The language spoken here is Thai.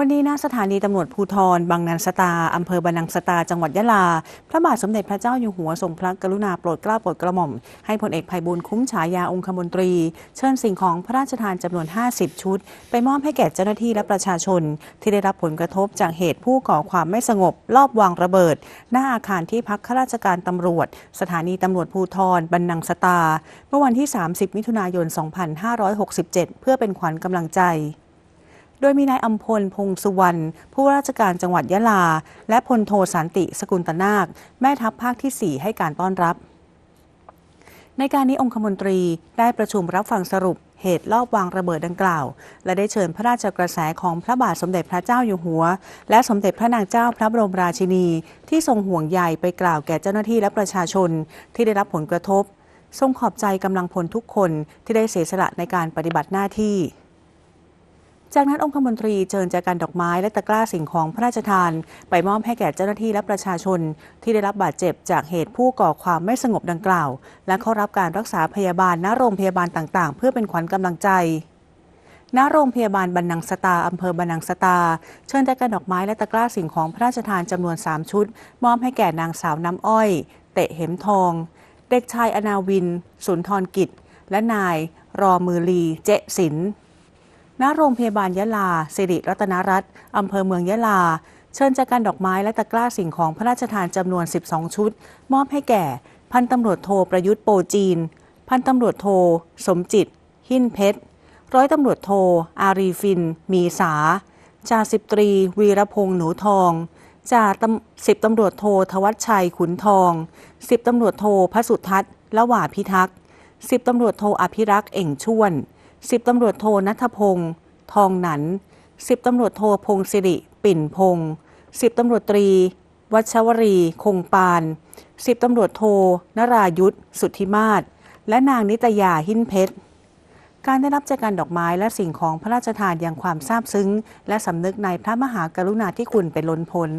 วันนี้หน้าสถานีตำรวจภูธรบางนันสตาอำเภอบานังสตา จังหวัดยะลา พระบาทสมเด็จพระเจ้าอยู่หัวทรงพระกรุณาโปรดเกล้าโปรดกระหม่อม ให้พลเอกภัยบูลคุ้มฉายาองคมนตรี เชิญสิ่งของพระราชทานจำนวน 50 ชุด ไปมอบให้แก่เจ้าหน้าที่และประชาชน ที่ได้รับผลกระทบจากเหตุผู้ก่อความไม่สงบ ลอบวางระเบิด หน้าอาคารที่พักข้าราชการตำรวจ สถานีตำรวจภูธรบรรนังสตา เมื่อวันที่ 30 มิถุนายน 2567 เพื่อเป็นขวัญกำลังใจ โดยมีนายอัมพลพงษ์สุวรรณผู้ว่าราชการจังหวัดยะลา และพลโทสันติสกุลตนาค แม่ทัพภาคที่ 4 ให้การต้อนรับ ในการนี้องคมนตรีได้ประชุมรับฟังสรุปเหตุลอบวางระเบิดดังกล่าว และได้เชิญพระราชกระแสของพระบาทสมเด็จพระเจ้าอยู่หัว และสมเด็จพระนางเจ้าพระบรมราชินี ที่ทรงห่วงใยไปกล่าวแก่เจ้าหน้าที่และประชาชน ที่ได้รับผลกระทบ ทรงขอบใจกำลังพลทุกคนที่ได้เสียสละในการปฏิบัติหน้าที่ จากนั้นองคมนตรีเชิญแจกันดอกไม้และตะกร้าสิ่งของพระราชทาน ไปมอบให้แก่เจ้าหน้าที่และประชาชน ที่ได้รับบาดเจ็บจากเหตุผู้ก่อความไม่สงบดังกล่าว และเข้ารับการรักษาพยาบาลณโรงพยาบาลต่างๆ เพื่อเป็นขวัญกำลังใจณโรงพยาบาลบันนังสตา อำเภอบันนังสตา เชิญแจกันดอกไม้และตะกร้าสิ่งของพระราชทานจำนวน 3 ชุด มอบให้แก่นางสาวน้ำอ้อย เตะเหมทอง เด็กชายอนาวิน สุนทรกิจ และนาย รอมือลี เจสิน ณโรงพยาบาลยะลาสิริรัตนรัตน์อำเภอเมืองยะลา เชิญจากการดอกไม้และตะกร้าสิ่งของพระราชทานจำนวน 12 ชุด มอบให้แก่ พันตำรวจโทประยุทธ์โปจีน พันตำรวจโท สมจิต หินเพชร ร้อยตำรวจโท อารีฟิน มีสา จ่าสิบตรี วีรพงษ์หนูทอง จ่าสิบตำรวจโททวัชชัยขุนทอง สิบตำรวจโทพระสุทัศน์ละหว่าพิทักษ์สิบตำรวจโทอภิรักษ์เอ่งช่วน สิบตำรวจโทนัทพงศ์ทองหนันสิบตำรวจโทพงศิริ ปิ่นพงศ์สิบตำรวจตรี วัชวรี คงปานสิบตำรวจโทนรายุทธสุทธิมาศและนางนิตยาหินเพชร การได้รับจากการดอกไม้และสิ่งของพระราชทานอย่างความซาบซึ้ง และสำนึกในพระมหากรุณาธิคุณเป็นล้นพ้น